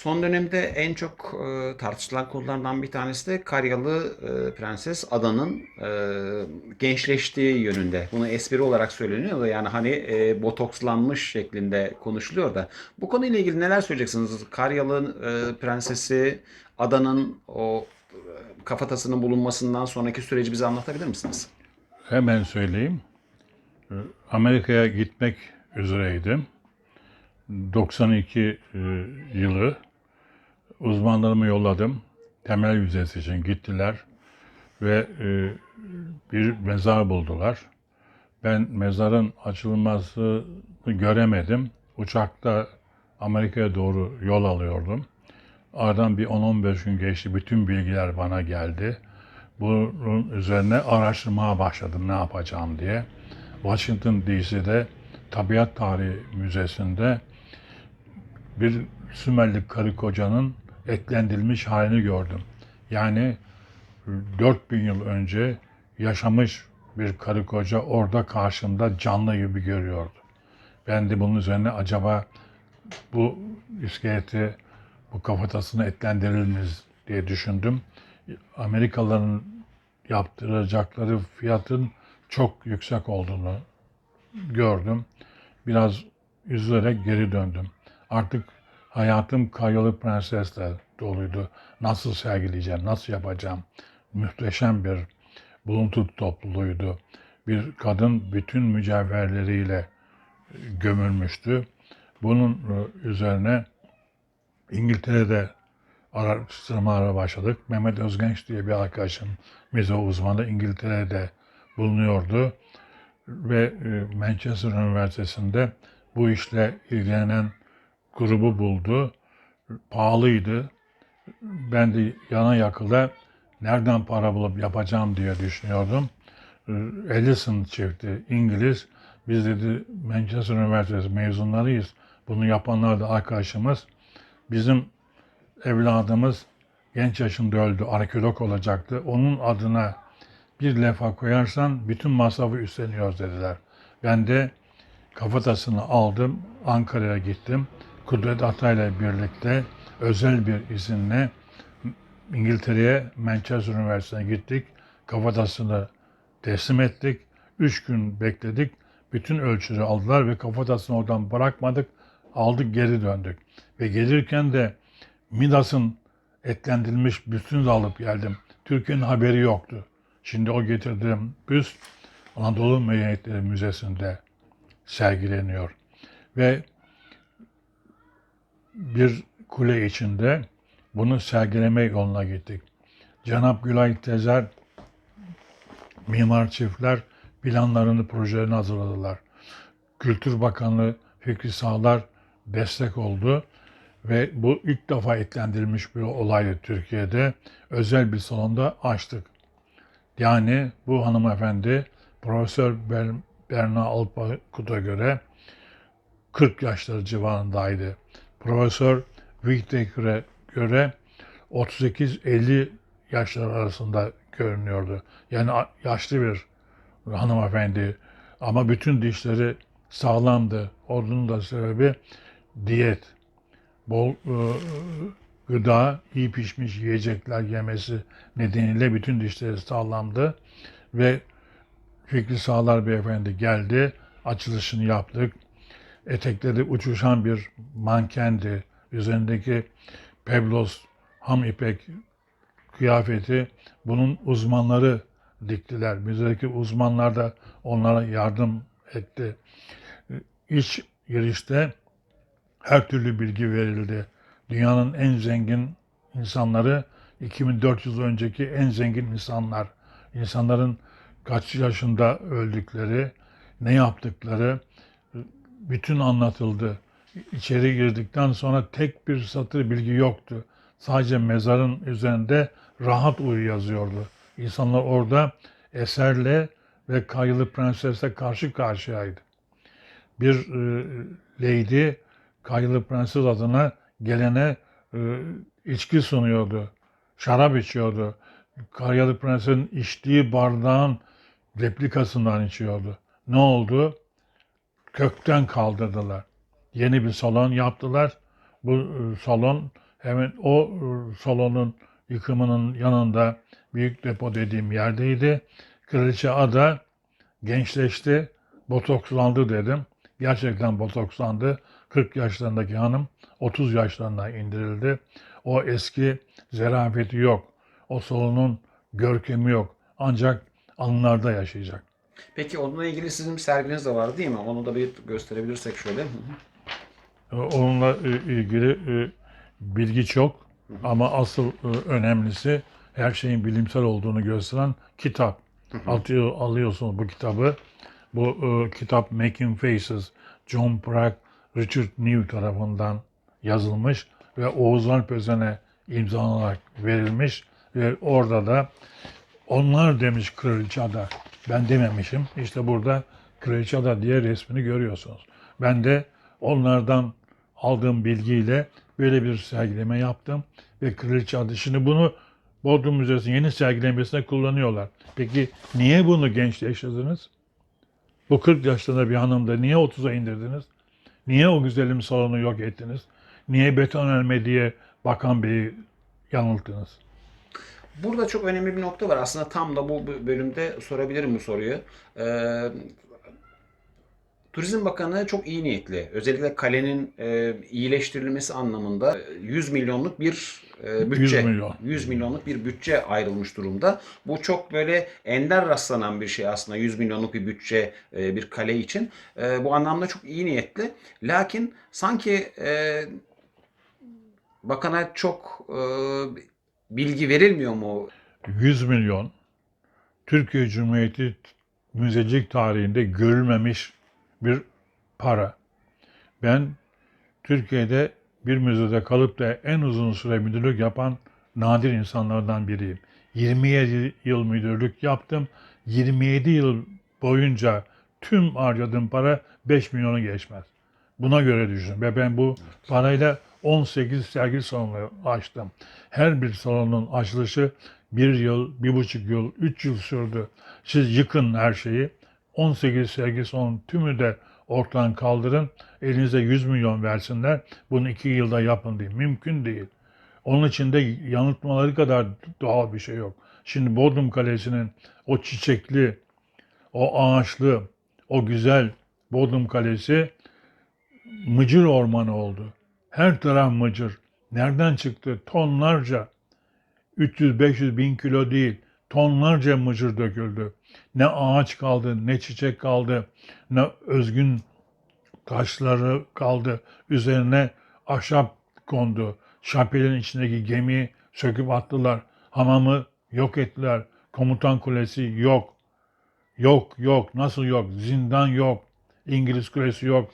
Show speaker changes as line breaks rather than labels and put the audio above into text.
Son dönemde en çok e, tartışılan konulardan bir tanesi de Karyalı e, Prenses Adan'ın e, gençleştiği yönünde. Bunu espri olarak söyleniyor da yani hani e, botokslanmış şeklinde konuşuluyor da. Bu konuyla ilgili neler söyleyeceksiniz? Karyalı e, Prensesi Adan'ın o e, kafatasının bulunmasından sonraki süreci bize anlatabilir misiniz?
Hemen söyleyeyim. Ee, Amerika'ya gitmek üzereydim. 92 e, yılı uzmanlarımı yolladım. Temel vizesi için gittiler ve e, bir mezar buldular. Ben mezarın açılmasını göremedim. Uçakta Amerika'ya doğru yol alıyordum. Aradan bir 10-15 gün geçti. Bütün bilgiler bana geldi. Bunun üzerine araştırmaya başladım ne yapacağım diye. Washington DC'de Tabiat Tarihi Müzesi'nde bir Sümerli karı kocanın eklendirilmiş halini gördüm. Yani 4000 yıl önce yaşamış bir karı koca orada karşımda canlı gibi görüyordu. Ben de bunun üzerine acaba bu iskeleti, bu kafatasını etlendirir miyiz diye düşündüm. Amerikalıların yaptıracakları fiyatın çok yüksek olduğunu gördüm. Biraz üzülerek geri döndüm. Artık hayatım Kayalı Prenses'le doluydu. Nasıl sergileyeceğim, nasıl yapacağım? Muhteşem bir buluntu topluluğuydu. Bir kadın bütün mücevherleriyle gömülmüştü. Bunun e, üzerine İngiltere'de araştırmalara başladık. Mehmet Özgenç diye bir arkadaşım, müze uzmanı İngiltere'de bulunuyordu. Ve e, Manchester Üniversitesi'nde bu işle ilgilenen grubu buldu. Pahalıydı. Ben de yana yakıla nereden para bulup yapacağım diye düşünüyordum. E, Ellison çifti İngiliz. Biz dedi Manchester Üniversitesi mezunlarıyız. Bunu yapanlar da arkadaşımız. Bizim evladımız genç yaşında öldü, arkeolog olacaktı. Onun adına bir lefa koyarsan bütün masrafı üstleniyoruz dediler. Ben de kafatasını aldım, Ankara'ya gittim. Kudret Atay'la birlikte özel bir izinle İngiltere'ye Manchester Üniversitesi'ne gittik. Kafatasını teslim ettik. Üç gün bekledik. Bütün ölçüleri aldılar ve kafatasını oradan bırakmadık. Aldık geri döndük. Ve gelirken de Midas'ın etlendirilmiş büstünü alıp geldim. Türkiye'nin haberi yoktu. Şimdi o getirdiğim büst Anadolu Medeniyetleri Müzesi'nde sergileniyor. Ve bir kule içinde bunu sergileme yoluna gittik. Cenap Gülay Tezer mimar çiftler planlarını, projelerini hazırladılar. Kültür Bakanlığı Fikri Sağlar destek oldu ve bu ilk defa eklendirilmiş bir olaydı Türkiye'de. Özel bir salonda açtık. Yani bu hanımefendi Profesör Ber Berna Alpakut'a göre 40 yaşları civarındaydı. Profesör Whittaker'e göre 38-50 yaşlar arasında görünüyordu. Yani yaşlı bir hanımefendi ama bütün dişleri sağlamdı. Onun da sebebi diyet. Bol e, gıda, iyi pişmiş yiyecekler yemesi nedeniyle bütün dişleri sağlamdı. Ve Fikri Sağlar Beyefendi geldi. Açılışını yaptık. Etekleri uçuşan bir mankendi. Üzerindeki peblos, ham ipek kıyafeti bunun uzmanları diktiler. Müzedeki uzmanlar da onlara yardım etti. İç girişte her türlü bilgi verildi. Dünyanın en zengin insanları 2400 yıl önceki en zengin insanlar. İnsanların kaç yaşında öldükleri, ne yaptıkları bütün anlatıldı. İçeri girdikten sonra tek bir satır bilgi yoktu. Sadece mezarın üzerinde rahat uyu yazıyordu. İnsanlar orada eserle ve kayılı prensesle karşı karşıyaydı. Bir e, lady kayılı prenses adına gelene e, içki sunuyordu. Şarap içiyordu. Kayılı prensesin içtiği bardağın replikasından içiyordu. Ne oldu? Kökten kaldırdılar. Yeni bir salon yaptılar. Bu e, salon Hemen o e, salonun yıkımının yanında büyük depo dediğim yerdeydi. Kraliçe Ada gençleşti, botokslandı dedim. Gerçekten botokslandı. 40 yaşlarındaki hanım 30 yaşlarına indirildi. O eski zerafeti yok. O salonun görkemi yok. Ancak anılarda yaşayacak.
Peki onunla ilgili sizin bir serginiz de var değil mi? Onu da bir gösterebilirsek şöyle.
E, Onunla e, ilgili e, bilgi çok ama asıl önemlisi her şeyin bilimsel olduğunu gösteren kitap. Atıyor, alıyorsunuz bu kitabı. Bu kitap Making Faces, John Pratt, Richard New tarafından yazılmış ve Oğuz Alp Özen'e imzalanarak verilmiş ve orada da onlar demiş Kraliçe. Ben dememişim. İşte burada Kraliçe Ada diye resmini görüyorsunuz. Ben de onlardan aldığım bilgiyle böyle bir sergileme yaptım ve Kraliçe Ada. Şimdi bunu Bodrum Müzesi'nin yeni sergilemesinde kullanıyorlar. Peki niye bunu gençleştirdiniz? Bu 40 yaşlarında bir hanımda niye 30'a indirdiniz? Niye o güzelim salonu yok ettiniz? Niye beton elme diye Bakan Bey'i yanılttınız?
Burada çok önemli bir nokta var. Aslında tam da bu bölümde sorabilirim bu soruyu. Ee, Turizm Bakanı çok iyi niyetli. Özellikle kalenin e, iyileştirilmesi anlamında 100 milyonluk bir e, bütçe,
100 milyon.
100 milyonluk bir bütçe ayrılmış durumda. Bu çok böyle ender rastlanan bir şey aslında 100 milyonluk bir bütçe e, bir kale için. E, bu anlamda çok iyi niyetli. Lakin sanki e, bakana çok e, bilgi verilmiyor mu?
100 milyon Türkiye Cumhuriyeti müzecilik tarihinde görülmemiş bir para. Ben Türkiye'de bir müzede kalıp da en uzun süre müdürlük yapan nadir insanlardan biriyim. 27 yıl müdürlük yaptım. 27 yıl boyunca tüm harcadığım para 5 milyonu geçmez. Buna göre düşün. Ve ben bu parayla 18 sergi salonu açtım. Her bir salonun açılışı bir yıl, bir buçuk yıl, üç yıl sürdü. Siz yıkın her şeyi. 18 sergi salonu tümü de ortadan kaldırın. Elinize 100 milyon versinler. Bunu iki yılda yapın diye. Mümkün değil. Onun için de yanıltmaları kadar doğal bir şey yok. Şimdi Bodrum Kalesi'nin o çiçekli, o ağaçlı, o güzel Bodrum Kalesi mıcır ormanı oldu. Her taraf mıcır. Nereden çıktı? Tonlarca. 300-500 bin kilo değil. Tonlarca mıcır döküldü. Ne ağaç kaldı, ne çiçek kaldı, ne özgün taşları kaldı. Üzerine ahşap kondu. Şapelin içindeki gemiyi söküp attılar. Hamamı yok ettiler. Komutan kulesi yok. Yok yok. Nasıl yok? Zindan yok. İngiliz kulesi yok.